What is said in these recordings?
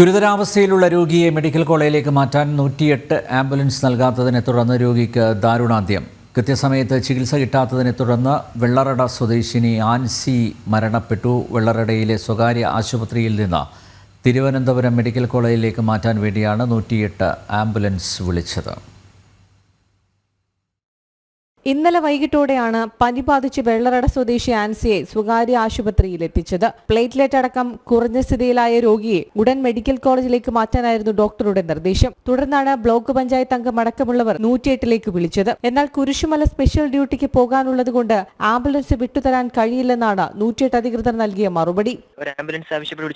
ഗുരുതരാവസ്ഥയിലുള്ള രോഗിയെ മെഡിക്കൽ കോളേജിലേക്ക് മാറ്റാൻ നൂറ്റിയെട്ട് ആംബുലൻസ് നൽകാത്തതിനെ തുടർന്ന് രോഗിക്ക് ദാരുണാന്ത്യം. കൃത്യസമയത്ത് ചികിത്സ കിട്ടാത്തതിനെ തുടർന്ന് വെള്ളറട സ്വദേശിനി ആൻസി മരണപ്പെട്ടു. വെള്ളറടയിലെ സ്വകാര്യ ആശുപത്രിയിൽ നിന്ന് തിരുവനന്തപുരം മെഡിക്കൽ കോളേജിലേക്ക് മാറ്റാൻ വേണ്ടിയാണ് നൂറ്റിയെട്ട് ആംബുലൻസ് വിളിച്ചത്. ഇന്നലെ വൈകിട്ടോടെയാണ് പനി ബാധിച്ച് വെള്ളറട സ്വദേശി ആൻസിയെ സ്വകാര്യ ആശുപത്രിയിൽ എത്തിച്ചത്. പ്ലേറ്റ്ലെറ്റ് അടക്കം കുറഞ്ഞ സ്ഥിതിയിലായ രോഗിയെ ഉടൻ മെഡിക്കൽ കോളേജിലേക്ക് മാറ്റാനായിരുന്നു ഡോക്ടറുടെ നിർദ്ദേശം. തുടർന്നാണ് ബ്ലോക്ക് പഞ്ചായത്ത് അംഗം അടക്കമുള്ളവർ നൂറ്റിയെട്ടിലേക്ക് വിളിച്ചത്. എന്നാൽ കുരിശുമല സ്പെഷ്യൽ ഡ്യൂട്ടിക്ക് പോകാനുള്ളതുകൊണ്ട് ആംബുലൻസ് വിട്ടുതരാൻ കഴിയില്ലെന്നാണ് നൂറ്റിയെട്ട് അധികൃതർ നൽകിയ മറുപടി. ഒരു ആംബുലൻസ് ആവശ്യപ്പെട്ട്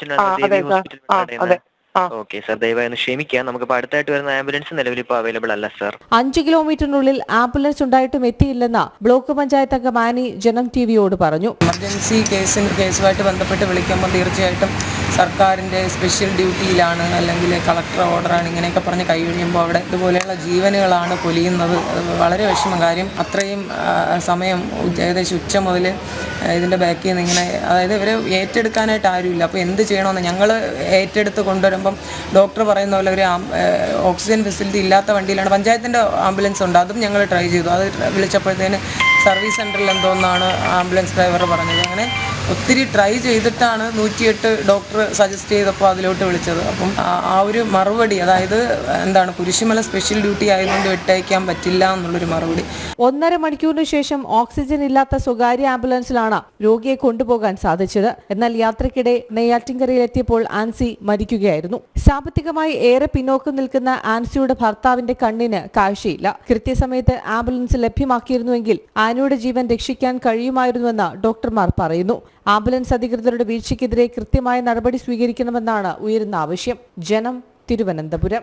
ഓക്കെ സാർ ദയവായി ഒന്ന് ക്ഷമിക്കുക. നമുക്കിപ്പോൾ അടുത്തായിട്ട് വരുന്ന ആംബുലൻസ് നിലവിൽ ഇപ്പോൾ അവൈലബിൾ അല്ല സാർ അഞ്ച് കിലോമീറ്ററിനുള്ളിൽ ആംബുലൻസ് ഉണ്ടായിട്ടും എത്തിയില്ലെന്ന് ബ്ലോക്ക് പഞ്ചായത്ത് അംഗം ആനി ജനം ടി വിയോട് പറഞ്ഞു എമർജൻസി കേസിന് കേസുമായിട്ട് ബന്ധപ്പെട്ട് വിളിക്കുമ്പോൾ തീർച്ചയായിട്ടും സർക്കാരിന്റെ സ്പെഷ്യൽ ഡ്യൂട്ടിയിലാണ് അല്ലെങ്കിൽ കളക്ടർ ഓർഡറാണ് ഇങ്ങനെയൊക്കെ പറഞ്ഞ് കൈ കഴിയുമ്പോൾ അവിടെ ഇതുപോലെയുള്ള ജീവനുകളാണ് പൊലിയുന്നത്. വളരെ വിഷമം. കാര്യം അത്രയും സമയം ഏകദേശം ഉച്ച മുതൽ ഇതിന്റെ ബാക്കിൽ നിന്ന് ഇങ്ങനെ അതായത് ഇവരെ ഏറ്റെടുക്കാനായിട്ട് ആരുമില്ല. അപ്പോൾ എന്ത് ചെയ്യണമെന്ന് ഞങ്ങൾ ഏറ്റെടുത്ത് കൊണ്ടുവരുമ്പം ഡോക്ടർ പറയുന്ന പോലെ ഒരു ഓക്സിജൻ ഫെസിലിറ്റി ഇല്ലാത്ത വണ്ടിയിലാണ്. പഞ്ചായത്തിന്റെ ആംബുലൻസ് ഉണ്ട്. അതും ഞങ്ങൾ ട്രൈ ചെയ്തു. അത് വിളിച്ചപ്പോഴത്തേന് സർവീസ് സെന്ററിൽ എന്തോന്നാണ് ആംബുലൻസ് ഡ്രൈവർ പറഞ്ഞത്. അങ്ങനെ ഒത്തിരി ട്രൈ ചെയ്തിട്ടാണ് നൂറ്റിയെട്ട് ഡോക്ടർ സജസ്റ്റ് ചെയ്തപ്പോൾ അതിലോട്ട് വിളിച്ചത്. അപ്പം ആ- ഒരു മറുപടി അതായത് എന്താണ് കുരിശുമല സ്പെഷ്യൽ ഡ്യൂട്ടി ആയതുകൊണ്ട് വിട്ടയക്കാൻ പറ്റില്ല എന്നുള്ളൊരു മറുപടി. ഒന്നര മണിക്കൂറിന് ശേഷം ഓക്സിജൻ ഇല്ലാത്ത സ്വകാര്യ ആംബുലൻസിലാണ് രോഗിയെ കൊണ്ടുപോകാൻ സാധിച്ചത്. എന്നാൽ യാത്രക്കിടെ നെയ്യാറ്റിൻകരയിലെത്തിയപ്പോൾ ആൻസി മരിക്കുകയായിരുന്നു. സാമ്പത്തികമായി ഏറെ പിന്നോക്കം നിൽക്കുന്ന ആൻസിയുടെ ഭർത്താവിന്റെ കണ്ണിന് കാഴ്ചയില്ല. കൃത്യസമയത്ത് ആംബുലൻസ് ലഭ്യമാക്കിയിരുന്നുവെങ്കിൽ ആനയുടെ ജീവൻ രക്ഷിക്കാൻ കഴിയുമായിരുന്നുവെന്ന് ഡോക്ടർമാർ പറയുന്നു. ആംബുലൻസ് അധികൃതരുടെ വീഴ്ചയ്ക്കെതിരെ കൃത്യമായ നടപടി സ്വീകരിക്കണമെന്നാണ് ഉയരുന്ന ആവശ്യം. ജനം തിരുവനന്തപുരം.